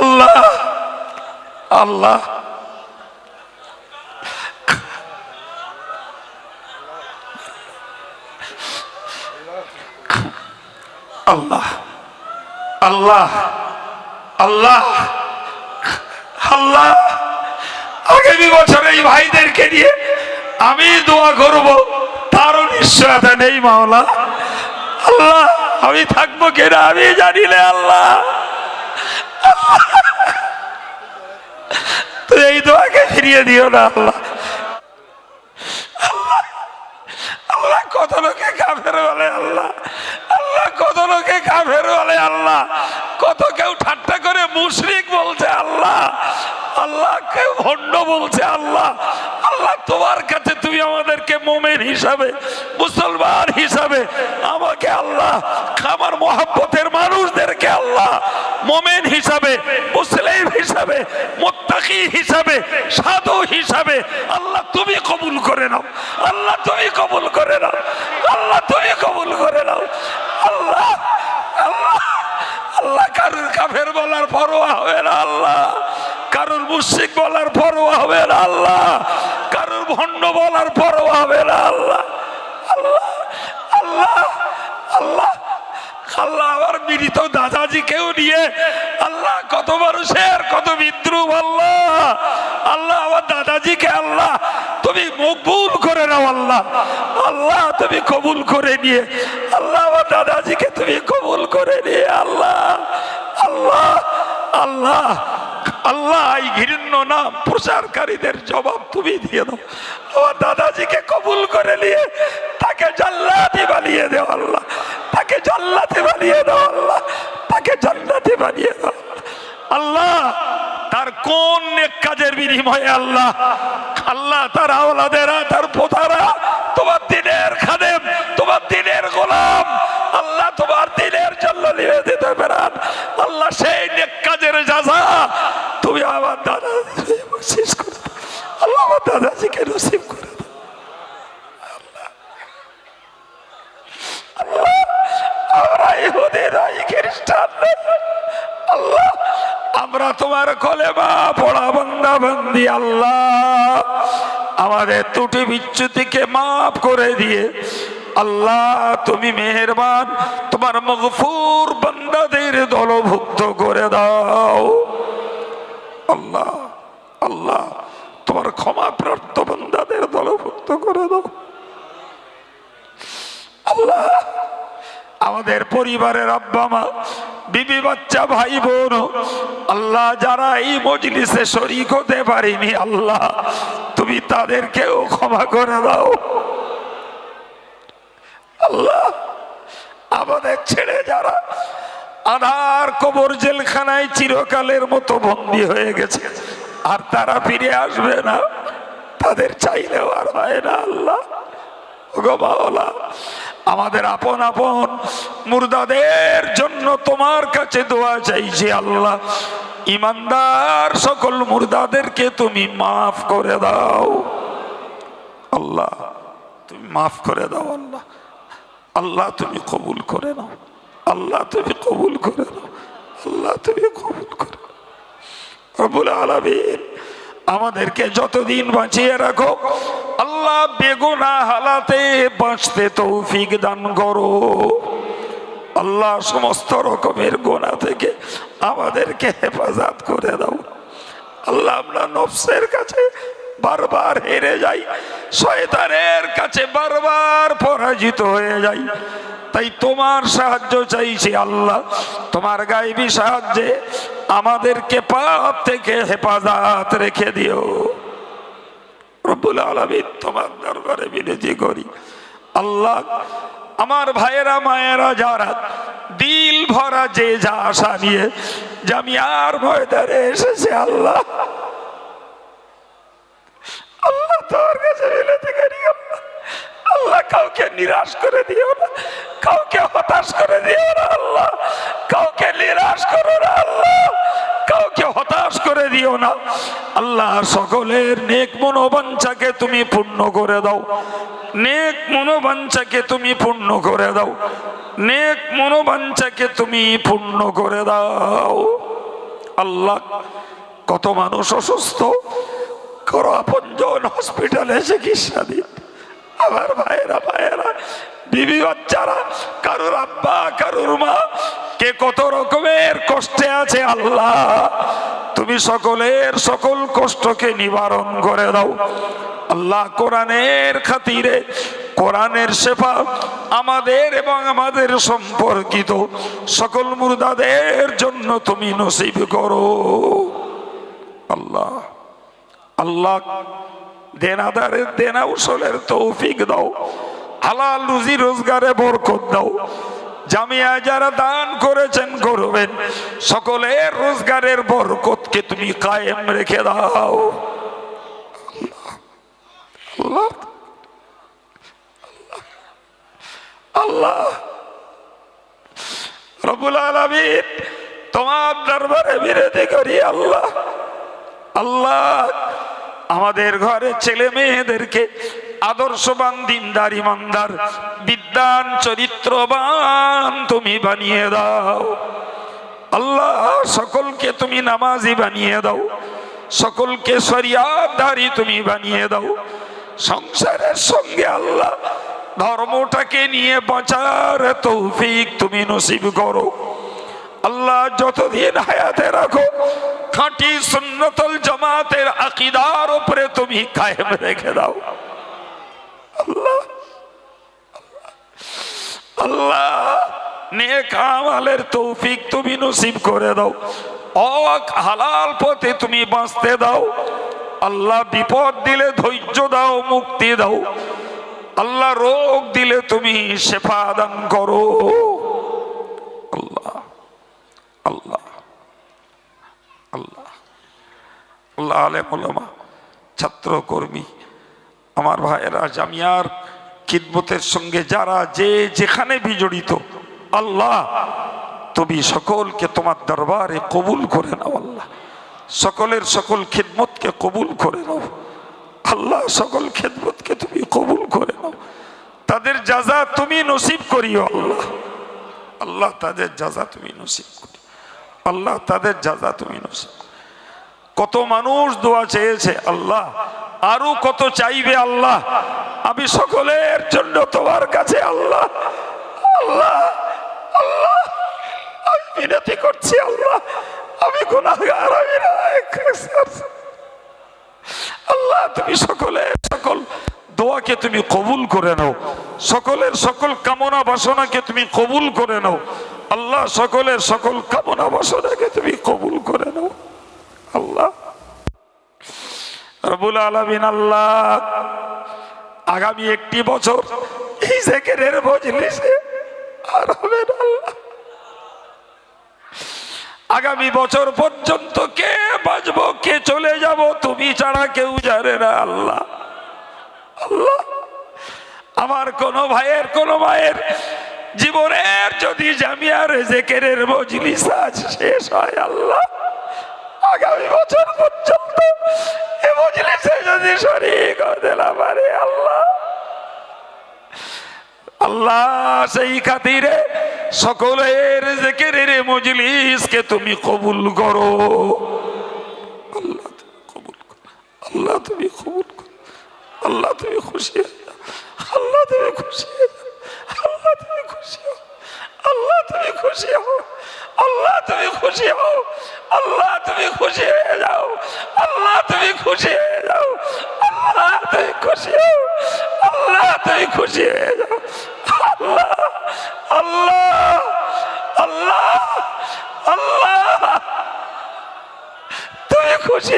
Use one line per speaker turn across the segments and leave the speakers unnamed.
আল্লাহ আল্লাহ। আল্লাহ আল্লাহ আল্লাহ আল্লাহ। আগামী বছর এই ভাইদেরকে নিয়ে আমি দোয়া করব, তারও নিশ্চয়তা নেই মাওলা। আল্লাহ, আমি থাকব কেনা, আমি জানিলে আল্লাহ। এই দোয়াকে ফিরিয়ে দিও না, আল্লাহ। আল্লাহ কত লোকে কাফের বলে, আল্লাহ। আল্লাহ কত লোকে কাফের বলে, আল্লাহ। কত কেউ ঠাট্টা করে মুশরিক বলছে, আল্লাহ। আল্লাহ, কেউ ভণ্ড বলছে, আল্লাহ। আল্লাহ, তোমার কাছে তুমি আমাদেরকে মোমেন হিসাবে, মুসলমান হিসাবে আমাকে আল্লাহ আমার মহাব্বতের মানুষদেরকে আল্লাহ মোমেন হিসাবে, মুসলিম হিসাবে, মোত্তাকি হিসাবে, সাধু হিসাবে, আল্লাহ তুমি কবুল করে নাও, আল্লাহ তুমি কবুল করে নাও, আল্লাহ তুমি কবুল করে নাও, আল্লাহ আল্লাহ আল্লাহ কারুর কাফের বলার পরোয়া হবে না, আল্লাহ। কারুর মুশিক বলার পরোয়া হবে না, আল্লাহ। কারুর ভণ্ড বলার পরোয়া হবে না, আল্লাহ। আল্লাহ আল্লাহ। মৃত দাদাজিকেও নিয়ে, আল্লাহ কত মানুষের, কত বিদ্রুপ আল্লাহ। আল্লাহ, আমার দাদাজিকে আল্লাহ, তুমি মকবুল করে নাও আল্লাহ। আল্লাহ, তুমি কবুল করে নিয়ে, আল্লাহ, আমার দাদাজিকে তুমি কবুল করে নিয়ে আল্লাহ। আল্লাহ আল্লাহ আল্লাহ, এই ঘৃণ্য নাম প্রচারকারীদের জবাব তুমি দিয়ে দাও। আমার দাদাজিকে কবুল করে নিয়ে তাকে জাল্লাতি বানিয়ে দেও আল্লাহ। তাকে জাল্লাতে বানিয়ে দাও আল্লাহ। তাকে জান্নাতে বানিয়ে দাও আল্লাহ। তার কোন নেক কাজের বিনিময়ে আল্লাহ আল্লাহ তার আওলাদেরা, তার পোতারা, তোমার দিনের খাদেম, তোমার দিনের গোলাম, আল্লাহ তোমার দিনের জন্য নিয়ে দিতে পারেন আল্লাহ সেই নেক কাজের তুমি আমার দাদা শেষ করে আল্লাহ আমার দাদাজিকে নসিব করে আমরা ইহুদি খ্রিস্টান আল্লাহ, আমরা তোমার কলেমা পড়া বন্দা বন্দি আল্লাহ। আমাদের ত্রুটি বিচ্যুতিকে মাফ করে দিয়ে, আল্লাহ, তুমি মেহেরবান, তোমার মগফুর বান্দাদের দলভুক্ত করে দাও। আল্লাহ আল্লাহ, তোমার ক্ষমা প্রাপ্ত বান্দাদের দলভুক্ত করে দাও। আল্লাহ, আমাদের পরিবারের আব্বা মা, বিবি বাচ্চা ভাই বোন, আল্লাহ, যারা এই মজলিসে শরিক হতে পারিনি, আল্লাহ, তুমি তাদেরকেও ক্ষমা করে দাও। আল্লাহ, আমাদের ছেড়ে যারা আধার কবর জেলখানায় চিরকালের মতো বন্দী হয়ে গেছে। আর তারা ফিরে আসবে না। তাদের চাইলেও আর হয় না আল্লাহ। আমাদের আপন আপন মুর্দাদের জন্য তোমার কাছে দোয়া চাইছি আল্লাহ, ইমানদার সকল মুর্দাদেরকে তুমি মাফ করে দাও। আল্লাহ, তুমি মাফ করে দাও আল্লাহ। আল্লাহ, তুমি কবুল করে নাও। আল্লাহ তুমি কবুল করে আল্লাহ তুমি কবুল করে নাও। রব্বুল আলামিন আমাদেরকে যতদিন বাঁচিয়ে রাখো, আল্লাহ বেগুনা হালাতে বাঁচতে তৌফিক দান করো। আল্লাহ সমস্ত রকমের গোনা থেকে আমাদেরকে হেফাজত করে দাও। আল্লাহ আমরা নফসের কাছে বারবার হেরে যাই। শয়তানের কাছে বারবার পরাজিত হয়ে যাই। তাই তোমার সাহায্য চাইছি আল্লাহ। তোমার গাইবি সাহায্যে আমাদেরকে পাপ থেকে হেফাজত রেখে দিও। রব্বুল আলমিন তোমার দরবারে বিনতি করি। আল্লাহ, আমার ভাইয়েরা, মায়েরা, যারা দিল ভরা যে যা আশা নিয়ে জামিয়ার ময়দানে এসেছে আল্লাহ আল্লাহ। তোর কাছে বিনতি করি আল্লাহ কাউকে নিরাশ করে দিও না। কাউকে হতাশ করে দিও না আল্লাহ। কাউকে নিরাশ করো না আল্লাহ। কাউকে হতাশ করে দিও না। আল্লাহ সকলের নেক মনোবাঞ্ছাকে তুমি পূর্ণ করে দাও। নেক মনোবাঞ্ছাকে তুমি পূর্ণ করে দাও। নেক মনোবাঞ্ছাকে তুমি পূর্ণ করে দাও। আল্লাহ কত মানুষ অসুস্থ। করো আপনজন হসপিটালে চিকিৎসা দিন আমার ভাইয়েরা ভাইয়েরা, বিবি বাচ্চারা, কারুর আব্বা, কারুর মা, কে কত রকমের কষ্টে আছে আল্লাহ। তুমি সকলের সকল কষ্টকে নিবারণ করে দাও। আল্লাহ কোরআনের খাতিরে, কোরআনের সেবা আমাদের এবং আমাদের সম্পর্কিত সকল মুর্দাদের জন্য তুমি নসিব করো। আল্লাহ। আল্লাহ দেনাদারের দেনা উসলের তৌফিক দাও। হালাল রুজি রোজগারে বরকত দাও। জামিয়া যারা দান করেছেন, করবেন। সকলের রোজগারের বরকতকে তুমি কায়েম রেখে দাও। আল্লাহ আল্লাহ রবুল আলমিন তোমার দরবারে বিরতি করি, আল্লাহ আল্লাহ। আমাদের ঘরে ছেলে মেয়েদেরকে আদর্শবান, দিনদার ইমানদার বিদ্যান, চরিত্রবান তুমি বানিয়ে দাও। আল্লাহ, সকলকে তুমি নামাজি বানিয়ে দাও। সকলকে শরিয়াতধারী তুমি বানিয়ে দাও। সংসারের সঙ্গে আল্লাহ ধর্মটাকে নিয়ে বাঁচার তৌফিক তুমি নসিব করো। আল্লাহ যতদিন হায়াতে রাখো, খাঁটি সুন্নতল জামাতের আকিদার উপরে তুমি কায়েম রেখে দাও। আল্লাহ আল্লাহ নেক আমালের তৌফিক তুমি নসিব করে দাও। অক হালাল পথে তুমি বাঁচতে দাও। আল্লাহ বিপদ দিলে ধৈর্য দাও, মুক্তি দাও। আল্লাহ রোগ দিলে তুমি শেফা দান করো। আল্লাহ আল্লাহ। আল্লাহ আলেমা ছাত্র কর্মী, আমার ভাইয়েরা জামিয়ার খিদমতের সঙ্গে যারা যে যেখানে বিজড়িত আল্লাহ, তুমি সকলকে তোমার দরবারে কবুল করে নাও, আল্লাহ। সকলের সকল খিদমতকে কবুল করে নাও, আল্লাহ সকল খেদমতকে তুমি কবুল করে নাও। তাদের যাজা তুমি নসিব করিও, আল্লাহ। আল্লাহ তাদের যাজা তুমি নসিব করি আল্লাহ তাদের যাজা তুমি কত মানুষ দোয়া চেয়েছে, আল্লাহ, আরও কত চাইবে আল্লাহ। আমি সকলের জন্য তোমার কাছে, আল্লাহ আল্লাহ আল্লাহ, আমি বিনতি করছি, আল্লাহ, আমি গুণাগার আমি আল্লাহ, তুমি সকলের সকল দোয়াকে তুমি কবুল করে নাও। সকলের সকল কামনা বাসনাকে তুমি কবুল করে নাও। আল্লাহ সকলের সকল কামনা বাসনাকে তুমি কবুল করে নাও। আল্লাহ। রবুল আলমিন আল্লাহ, আগামী একটি বছর এই জেকেরের মজলিসে আর হবে না আল্লাহ। আগামী বছর পর্যন্ত কে বাঁচবো, কে চলে যাব, তুমি ছাড়া কেউ জানে না আল্লাহ। আল্লাহ। আমার কোন ভাইয়ের, কোন মায়ের জীবনের যদি জামিয়ার জেকেরের মজলিস আজ শেষ হয়, আল্লাহ, আগামী বছর পর্যন্ত এ মজলিসে যদি শরীর হতে না পারে, আল্লাহ আল্লাহ, সেই খাতিরে সকলের জেকেরের মজলিসকে তুমি কবুল করো। আল্লাহ, তুমি কবুল করো। আল্লাহ, তুমি কবুল করো। আল্লাহ, তুমি খুশি আল্লাহ, তুমি খুশি আল্লাহ খুশি হও। আল্লাহ তুমি খুশি হও। আল্লাহ তুমি খুশি হও। আল্লাহ তুমি খুশি হয়ে যাও। আল্লাহ তুমি খুশি হয়ে যাও। আল্লাহ তুমি খুশি হও। আল্লাহ তুমি খুশি হয়ে যাও। আল্লাহ আল্লাহ আল্লাহ আল্লাহ। তুমি খুশি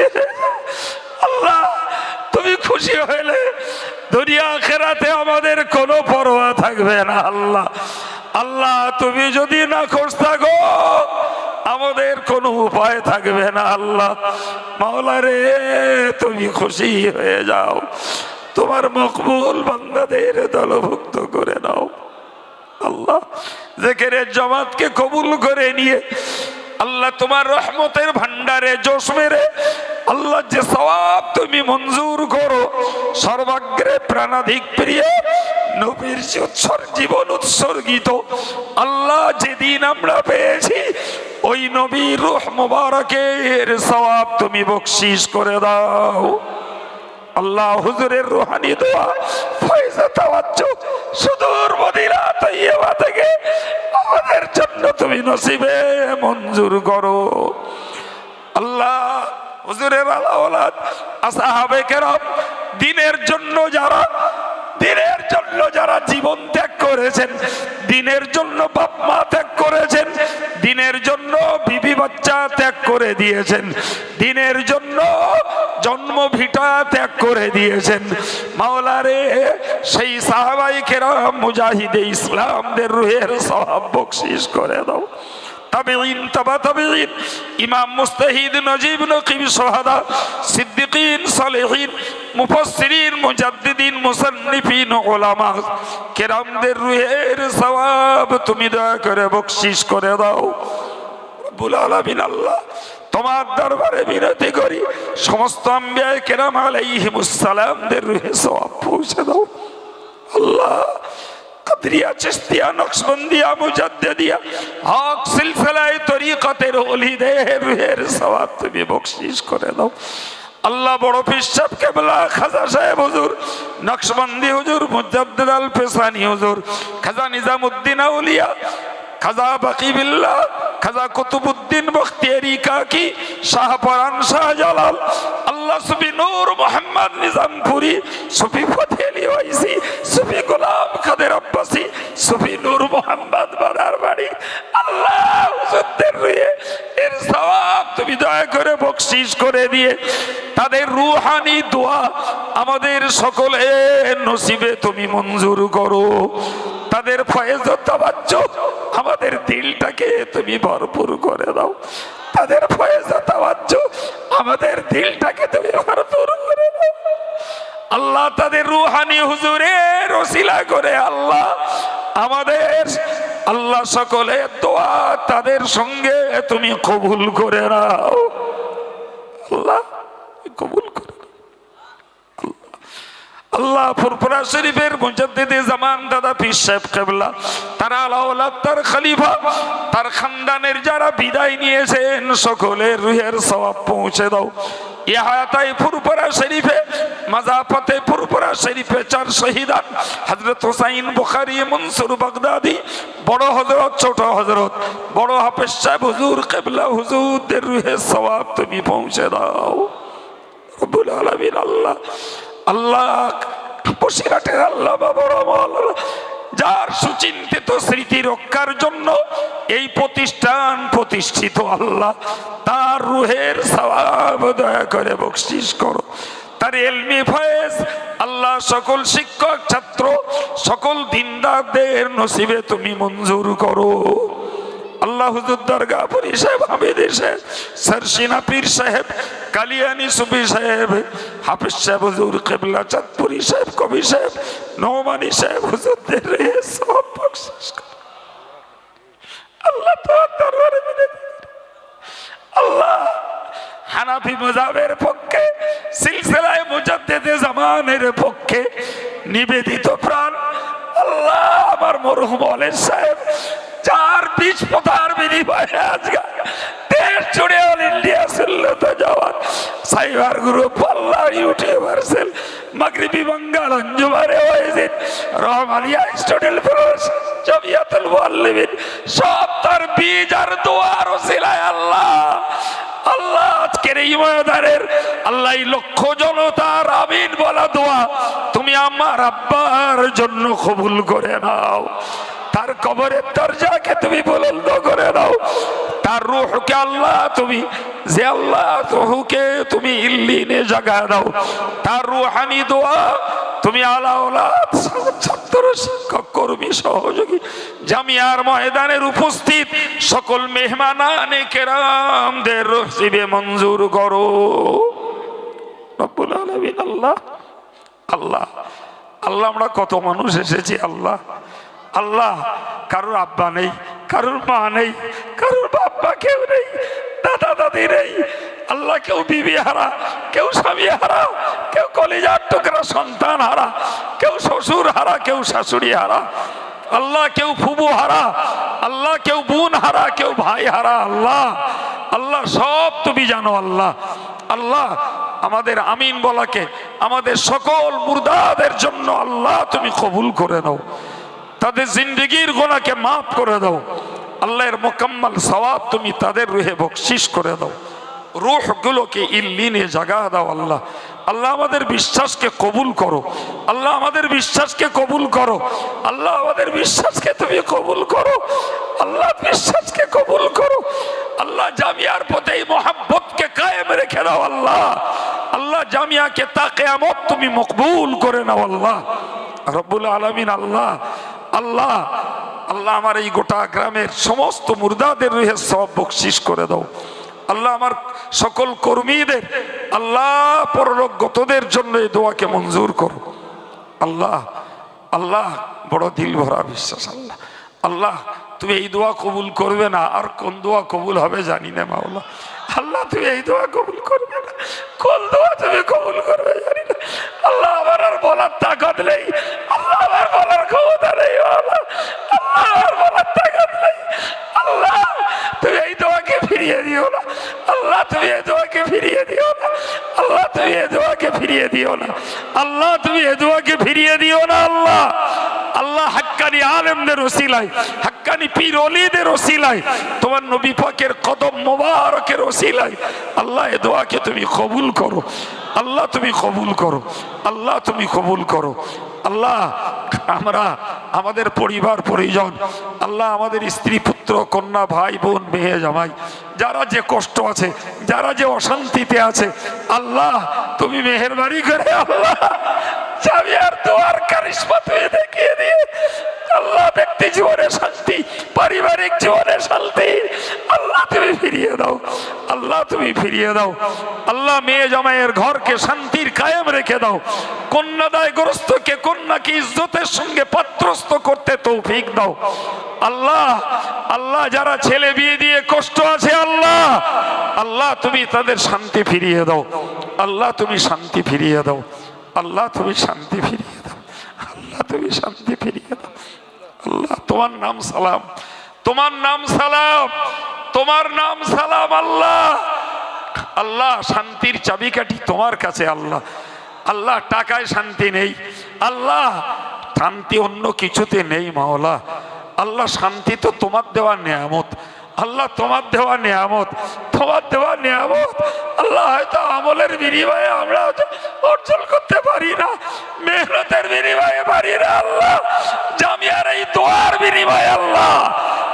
আল্লাহ, তুমি খুশি হইলে দুনিয়া খেরাতে আমাদের কোনো পরোয়া থাকবে না, আল্লাহ। আল্লাহ, তুমি যদি না খোঁজ থাকো, আমাদের কোনো উপায় থাকবে না, আল্লাহ। মাওলা রে, তুমি খুশি হয়ে যাও। তোমার মকবুল বান্দাদের দলভুক্ত করে নাও। আল্লাহ, জেকেরের জমাতকে কবুল করে নিয়ে, আল্লাহ, তোমার রহমতের ভান্ডারে জোশ মেরে আল্লাহ যে সবাব তুমি মঞ্জুর করো, সর্বাগ্রে প্রাণাধিক প্রিয়, নবীর যে উৎসর, জীবন উৎসর্গিত, আল্লাহ যেদিন আমরা পেয়েছি, ওই নবীর রুহ মুবারকের সওয়াব তুমি বকশিস করে দাও। আল্লাহ হুজুরের রুহানি দোয়া, ফয়জা তাওয়াজ্জু সুদূর মদিনা তৈয়বা থেকে আমাদের জন্য তুমি নসিবে মঞ্জুর করো। আল্লাহ হুজুরের আলাওলাদ আসহাবে কেরাম, দিনের জন্য যারা, দিনের জন্য যারা জীবন ত্যাগ করেছেন, দিনের জন্য বাপ মা ত্যাগ করেছেন, দিনের জন্য বিবি বাচ্চা ত্যাগ করে দিয়েছেন, দিনের জন্য জন্ম ভিটা ত্যাগ করে দিয়েছেন। মাওলারে, সেই সাহাবাই কেরাম মুজাহিদে ইসলামদের রুহের সব বকশিস করে দাও। তাবেইন তাবা তাবেইন ইমাম মুস্তাহিদ, নজিব, নকিব, সোহাদা, সিদ্দিকিন, সালেহিন, মুফাসসিরিন, মুজাদ্দিদিন, মুসান্নিফিন ওলামা কেরামদের রুহের সওয়াব তুমি দয়া করে বকশিস করে দাও। রব্বুল আলামিন আল্লাহ, তোমার দরবারে বিনতি করি। সমস্ত আম্বিয়ায়ে কেরাম আলাইহিমুস সালামদের রুহে সওয়াব পৌঁছে দাও। আল্লাহ কাদরিয়া চিস্তিয়া নকশবন্দিয়া মুজাদ্দিদিয়া হক সিলসিলায়ে তরিকতের ওলিদের এর সওয়াব তুমি বকশিশ করে দাও। আল্লাহ বড় পিসাব কেবলা, খাজা সাহেব হুজুর, নকশবন্দি হুজুর, মুজাদ্দিদ আল পেসানি হুজুর, খাজা নিজামুদ্দিন আউলিয়া খাজা বাকিবিল্লাহ খাজা কুতুবুদ্দিন বখতিয়ারি কাকি শাহপরান শাহজালাল আল্লাহ সুফি নূর মোহাম্মদ নিজামপুরি, সুফি ফতে আলী ওয়াইসি সুফি গোলাম খাদের আব্বাসি, সুফি নূর মোহাম্মদ বাদার বাড়ি। আল্লাহ হুজুরদের রুয়ে এর সওয়াব তুমি দয়া করে বকশিস করে দিয়ে, তাদের রুহানি দোয়া আমাদের সকলের নসিবে তুমি মঞ্জুর করো। তাদের ফয়েজ দিলটাকে তুমি ভরপুর করে দাও। তাদের আমাদের দিলটাকে তুমি ভরপুর করে দাও। আল্লাহ তাদের রুহানি হুজুরের ওসিলা করে, আল্লাহ আমাদের, আল্লাহ সকলে দোয়া তাদের সঙ্গে তুমি কবুল করে নাও। আল্লাহ কবুল করে নাও। আল্লাহ ফুরফুরা শরীফের মুজাদ্দিদে জামান দাদা পীর সাহেব কেবলা, তারা আলাউলাদ, তার খলিফা, তার খানদানের যারা বিদায় নিয়েছেন, সকলের রুহের সওয়াব পৌঁছে দাও। ইহাতাই ফুরফুরা শরীফে, মাজাফতে ফুরফুরা শরীফে চার শহীদান, হযরত হুসাইন, বুখারী বাগদাদি, বড় হযরত, ছোট হযরত, বড় হাফেজ হুজুর কেবলা, হুজুরদের রুহের সওয়াব তুমি পৌঁছে দাও। আলামিন আল্লাহ আল্লাহ বসিরাটের আল্লাহ বাবা রহমান যার সুচিন্তিত স্মৃতি রক্ষার জন্য এই প্রতিষ্ঠান প্রতিষ্ঠিত আল্লাহ। তার রুহের সওয়াব দয়া করে বকশিস করো। তার এলমি ফয়েজ, আল্লাহ সকল শিক্ষক ছাত্র, সকল দিনদারদের নসিবে তুমি মঞ্জুর করো। আল্লাহ হুজুর দরগা পুরি সাহেব, হামিদি সাহেব সরসিনা পীর সাহেব, কালিয়ানি সুফি সাহেব, হাফিজ সাহেব হুজুর, কেবলা চাঁদপুরি সাহেব, কবি সাহেব, নৌমানি সাহেব হুজুরদের সব বকশিস। আল্লাহ করি। আল্লাহ হানাফি মজাবের পক্ষে, সিলসিলায় মুজাদ্দেদে জামানের পক্ষে নিবেদিত প্রাণ আল্লাহ আমার মরহুম আলের সাহেব চার বীজ পথার বিনিময়ে আজকে দেশ জুড়ে অল ইন্ডিয়া সিল্লত যাওয়ার সাইবার গ্রুপ আল্লাহ ইউটিউবার সেল। মাগরিবি বাঙ্গাল অঞ্জুমারে ওয়াইজিন রহমানিয়া স্টুডেন্ট ফেলোশিপ জমিয়াতুল মুআল্লিমিন, সব তার বীজ আর দোয়ার ওসিলায় আল্লাহ। আল্লাহ আজকের এই ময়দানের আল্লাহ লক্ষ জনতার আমিন বলা দোয়া। তুমি আমার আব্বার জন্য কবুল করে নাও। তার কবরের দরজাকে তুমি বুলন্দ করে দাও তার রুহকে আল্লাহ তুমি, যে আল্লাহ রুহকে তুমি ইল্লিনে জাগা দাও তার রুহানি দোয়া তুমি আলাউলাদ ছাত্র শিক্ষক কর্মী সহযোগী, জামিয়ার ময়দানের উপস্থিত সকল মেহমানানে কেরামদের রসিবে মঞ্জুর করো। আল্লাহ আল্লাহ আল্লাহ, আমরা কত মানুষ এসেছি, আল্লাহ। আল্লাহ কারোর আব্বা নেই, কারোর মা নেই, কারোর বাপ্পা কেউ নেই, দাদা দাদি নেই, আল্লাহ কেউ বিবি হারা, কেউ স্বামী হারা, কেউ কলিজার টুকরা সন্তান হারা, কেউ শ্বশুর হারা, কেউ শাশুড়ি হারা, আল্লাহ কেউ ফুবু হারা, আল্লাহ কেউ বোন হারা, কেউ ভাই হারা, আল্লাহ আল্লাহ সব তুমি জানো আল্লাহ আল্লাহ আমাদের আমিন বলাকে আমাদের সকল মুর্দাদের জন্য আল্লাহ তুমি কবুল করে নাও। তাদের জিন্দগির গোনাকে মাফ করে দাও। আল্লাহর মোকাম্মল সওয়াব তুমি তাদের রুহে বকশিস করে দাও। রুহগুলোকে ইল্লিনে জাগা দাও আল্লাহ। আল্লাহ আমাদের বিশ্বাসকে কবুল করো। আল্লাহ আমাদের বিশ্বাসকে কবুল করো। আল্লাহ আমাদের বিশ্বাসকে তুমি কবুল করো। আল্লাহ বিশ্বাসকে কবুল করো। আল্লাহ জামিয়ার পথে এই কায়েম রেখে দাও আল্লাহ। আল্লাহ জামিয়াকে তা কেয়ামত তুমি মকবুল করে নাও আল্লাহ। রব্বুল আলমিন, আল্লাহ আল্লাহ আল্লাহ আমার এই গোটা গ্রামের সমস্ত মুর্দাদের রুহে সব বকশিস করে দাও। আল্লাহ আমার সকল কর্মীদের, আল্লাহ পরলোকগতদের জন্য এই দোয়াকে মঞ্জুর করো। আল্লাহ আল্লাহ, বড় দিল ভরা বিশ্বাস, আল্লাহ আল্লাহ, তুমি এই দোয়া কবুল করবে না, আর কোন দোয়া কবুল হবে জানি না মাওলা। আল্লাহ, তুমি এই দোয়া কবুল করবে না। কোন দোয়া তুমি কবুল করবে জানি না। আল্লাহ আমার আর বলার তাকত নেই। আল্লাহ আমার বলার ক্ষমতা নেই আল্লাহ। আমার বলার তাকত নেই। আল্লাহ, তুমি এই দোয়াকে ফিরিয়ে দিও না। আল্লাহ, তুমি এই দোয়াকে ফিরিয়ে দিও না। আল্লাহ, তুমি এই দোয়াকে ফিরিয়ে দিও না। আল্লাহ, তুমি এই দোয়াকে ফিরিয়ে দিও না, আল্লাহ। আল্লাহ হাক্কানি আলেমদের ওসিলায়, হাক্কানি পীর অলিদের ওসিলায়, তোমার নবী পাকের কদম মোবারকের ওসিলায়। আল্লাহ, এ দোয়াকে তুমি কবুল করো। আল্লাহ, তুমি কবুল করো। আল্লাহ, তুমি কবুল করো। আল্লাহ, আমরা, আমাদের পরিবার, পরিজন, আল্লাহ, আমাদের স্ত্রী, পুত্র, কন্যা, ভাই, বোন, মেয়ে, জামাই, যারা যে কষ্ট আছে, যারা যে অশান্তিতে আছে, আল্লাহ, তুমি মেহরবানি করে আল্লাহ যাবি আর তোমার কারিশমা তুমি দেখিয়ে দিয়ে আল্লাহ ব্যক্তি জীবনে শান্তি, পারিবারিক জীবনে শান্তি। আল্লাহ তুমি ফিরিয়ে দাও, আল্লাহ তুমি ফিরিয়ে দাও। আল্লাহ মেয়ে জামাইয়ের ঘরকে শান্তির কায়েম রেখে দাও। কন্যাদায়গ্রস্তকে কন্যাকে ইজ্জতের সঙ্গে পাত্রস্থ করতে তৌফিক দাও। আল্লাহ আল্লাহ যারা ছেলে বিয়ে দিয়ে কষ্ট আছে, আল্লাহ আল্লাহ তুমি তাদের শান্তি ফিরিয়ে দাও। আল্লাহ তুমি শান্তি ফিরিয়ে দাও। আল্লাহ তুমি শান্তি ফিরিয়ে দাও। আল্লাহ তুমি শান্তি ফিরিয়ে দাও। আল্লাহ, তোমার নাম সালাম। তোমার নাম সালাম। তোমার নাম সালাম আল্লাহ। আল্লাহ, শান্তির চাবিকাঠি তোমার কাছে আল্লাহ। আল্লাহ, টাকায় শান্তি নেই। আল্লাহ, শান্তি অন্য কিছুতে নেই মাওলা। আল্লাহ, শান্তি তো তোমার দেওয়া নিয়ামত। আল্লাহ তোমার দেওয়া নিয়ামত, তোমার দেওয়া নিয়ামত, আল্লাহ হয়তো আমলের বিনিময়ে আমরা হয়তো অর্জন করতে পারি না, মেহনতের বিনিময়ে পারি না আল্লাহ, জামিয়ার এই দোয়ার বিনিময়ে আল্লাহ,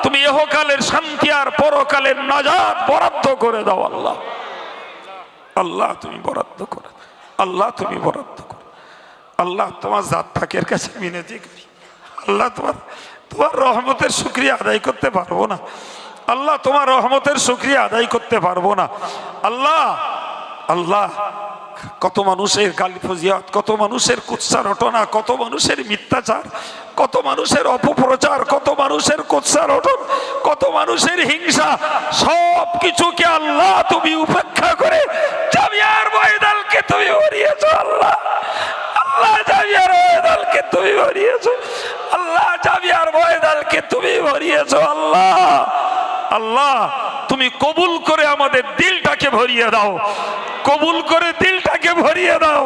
তুমি এহকালের শান্তি আর পরকালের নাজাত বরাদ্দ করে দাও আল্লাহ। আল্লাহ তুমি বরাদ্দ করে, আল্লাহ তুমি বরাদ্দ করো, আল্লাহ তোমার জাত ফাঁকের কাছে মিনতি করি, আল্লাহ তোমার তোমার রহমতের শুক্রিয়া আদায় করতে পারব না। আল্লাহ, তোমার রহমতের শুক্রিয়া আদায় করতে পারব না। আল্লাহ আল্লাহ, কত মানুষের গালি ফজিয়াত, কত মানুষের কুৎসা রটনা, কত মানুষের মিথ্যাচার, কত মানুষের অপপ্রচার, কত মানুষের কুৎসা রটন, কত মানুষের হিংসা সব কিছুকে আল্লাহ তুমি উপেক্ষা করে জামিয়ার ময়দানকে তুমি ভরিয়েছ আল্লাহ। আল্লাহ, জামিয়ার ময়দানকে তুমি ভরিয়েছ আল্লাহ, জামিয়ার ময়দানকে তুমি ভরিয়েছ আল্লাহ। আল্লাহ তুমি কবুল করে আমাদের দিলটাকে ভরিয়ে দাও কবুল করে দিলটাকে ভরিয়ে দাও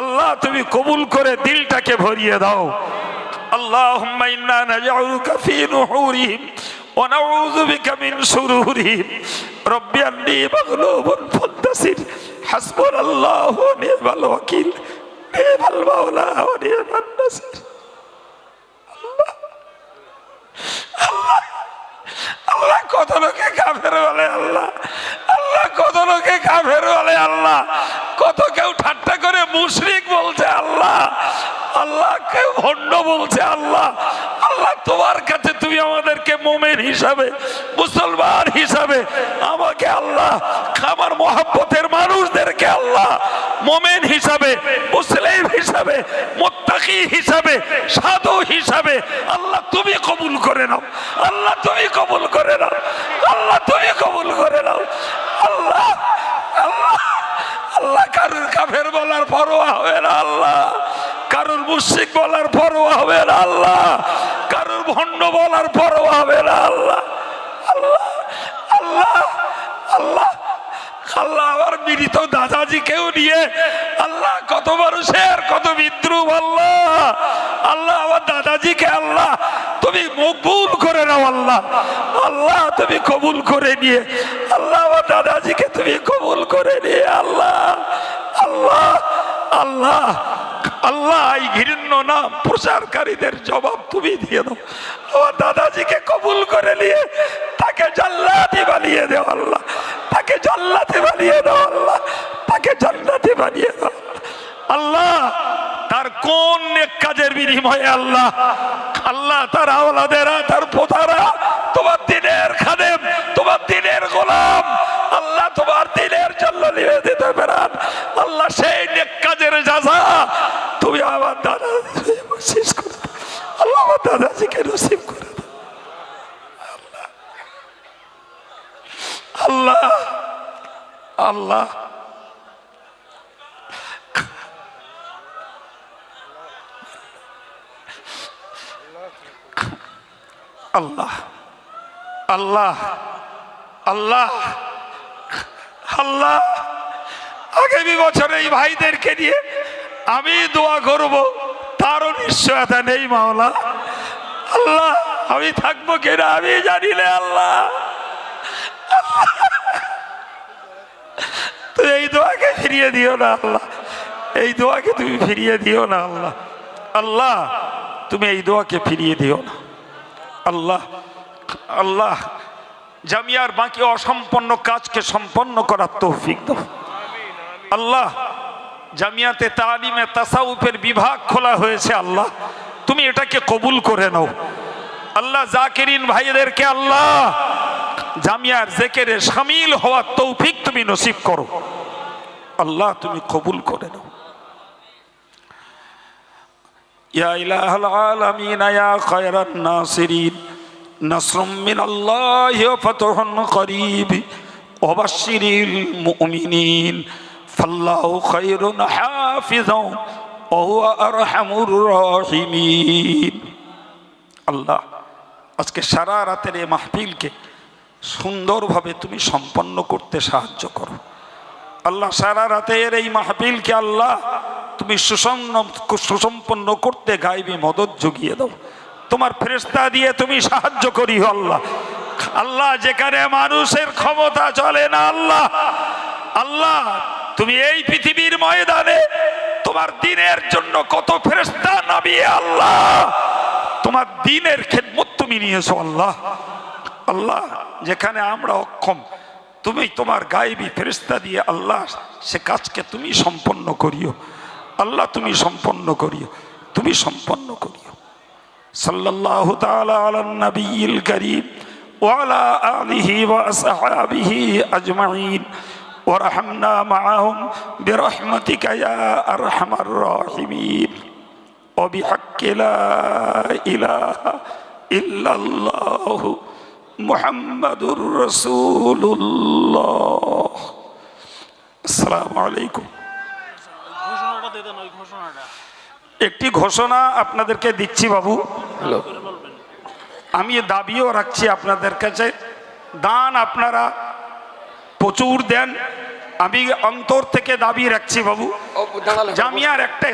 আল্লাহ তুমি কবুল করে দিলটাকে ভরিয়ে দাও اللهم إنا نجعلك في نحورهم ونعوذ بك من شرورهم ربي أني مغلوب فانتصر حسبنا الله ونعم الوكيل نعم المولى ونعم النصير আল্লাহ, কত লোকে কাফের বলে আল্লাহ? আল্লাহ, কত লোকে কাফের বলে আল্লাহ? কত কেউ ঠাট্টা করে মুশরিক বলছে আল্লাহ? আল্লাহ, কেউ ভণ্ড বলছে আল্লাহ? আল্লাহ, তোমার কাছে তুমি আমাদেরকে মোমেন হিসাবে, মুসলমান হিসাবে, আমাকে আল্লাহ, আমার মহাব্বতের মানুষদেরকে আল্লাহ, মোমেন হিসাবে, মুসলিম হিসাবে, মোত্তাকি হিসাবে, সাধু হিসাবে, আল্লাহ তুমি কবুল করে নাও, আল্লাহ তুমি কবুল করে নাও, আল্লাহ তুমি কবুল করে নাও, আল্লাহ আল্লাহ আল্লাহ কারুর কাফের বলার পরোয়া হবে না, আল্লাহ। কারোর মুশিক বলার পরোয়া হবে আল্লাহ। কারোর ভণ্ড বলার পরোয়া হবে আল্লাহ। আল্লাহ আল্লাহ আল্লাহ। আল্লাহ, আমার মৃত দাদাজিকেও নিয়ে আল্লাহ, কত মানুষের, কত বিদ্রুপ আল্লাহ। আল্লাহ, আমার দাদাজিকে আল্লাহ, তুমি মকবুল করে নাও আল্লাহ। আল্লাহ, তুমি কবুল করে নিয়ে, আল্লাহ, আমার দাদাজিকে তুমি কবুল করে নিয়ে আল্লাহ আল্লাহ আল্লাহ। আল্লাহ, এই নাম প্রচারকারীদের জবাব তুমি দিয়ে দাও। আমার দাদাজিকে কবুল করে নিয়ে তাকে জাল্লাতি বানিয়ে দেও আল্লাহ। তাকে জান্নাতে বানিয়ে দাও আল্লাহ। তাকে জান্নাতে বানিয়ে দাও আল্লাহ, তার কোন নেক কাজের বিনিময়ে আল্লাহ আল্লাহ তার আওলাদেরা, তার পোতারা তোমার দিনের খাদেম তোমার দিনের গোলাম আল্লাহ তোমার দিনের জন্য দিতে পারেন আল্লাহ সেই নেক কাজের যাজা। তুমি আমার দাদা শেষ করে আল্লাহ আমার দাদাজিকে নসিব করে আল্লাহ আল্লাহ আল্লাহ আল্লাহ আল্লাহ আল্লাহ আগামী বছর এই ভাইদেরকে নিয়ে আমি দোয়া করব। তারও নিশ্চয়তা নেই মাওলা। আল্লাহ, আমি থাকব কিনা আমি জানি না, আল্লাহ। তো এই দোয়াকে ফিরিয়ে দিও না, আল্লাহ। এই দোয়াকে তুমি ফিরিয়ে দিও না, আল্লাহ। আল্লাহ, তুমি এই দোয়াকে ফিরিয়ে দিও না। আল্লাহ আল্লাহ, জামিয়ার বাকি অসম্পন্ন কাজকে সম্পন্ন করার তৌফিক দাও। আল্লাহ, জামিয়াতে তালিমে তাসাউফের বিভাগ খোলা হয়েছে আল্লাহ, তুমি এটাকে কবুল করে নাও। আল্লাহ জাকিরিন ভাইদেরকে আল্লাহ, জামিয়ার জেকেরে সামিল হওয়ার তৌফিক তুমি নসিব করো। আল্লাহ তুমি কবুল করে নাও। মুমিনিন। খায়রুন হাফিজাও ওয়া হুয়া আরহামুর রাহিমিন আল্লাহ, আজকে সারা রাতের এই মাহফিলকে সুন্দরভাবে তুমি সম্পন্ন করতে সাহায্য করো। আল্লাহ, সারা রাতের এই মাহফিলকে আল্লাহ তুমি সুসন্ন, সুসম্পন্ন করতে গাইবি মদত জুগিয়ে দাও। তোমার ফেরেস্তা দিয়ে তুমি সাহায্য করি আল্লাহ। আল্লাহ, যেখানে মানুষের ক্ষমতা চলে না আল্লাহ আল্লাহ তুমি এই পৃথিবীর ময়দানে তোমার দিনের জন্য কত ফেরেস্তা নামিয়ে আল্লাহ। তোমার দিনের খেদমত তুমি নিয়েছো, আল্লাহ। আল্লাহ, যেখানে আমরা অক্ষম, তুমি তোমার গায়েবী ফেরিস্তা দিয়ে আল্লাহ, সে কাজকে তুমি সম্পন্ন করিও। আল্লাহ, তুমি সম্পন্ন করিও। তুমি সম্পন্ন করিও। আসহাবিহি আজমাইন। ورحمنا معهم برحمتك يا أرحم الراحمين وبحق لا إله إلا الله محمد رسول الله السلام عليكم
ঘোষণাটা দিয়ে দেন ওই ঘোষণাটা
একটি ঘোষণা আপনাদেরকে দিচ্ছি বাবু
করে বলবেন
আমি দাবিও রাখছি আপনাদের কাছে দান আপনারা প্রচুর দেন। আমি অন্তর থেকে দাবি রাখছি বাবু। জামিয়ার একটা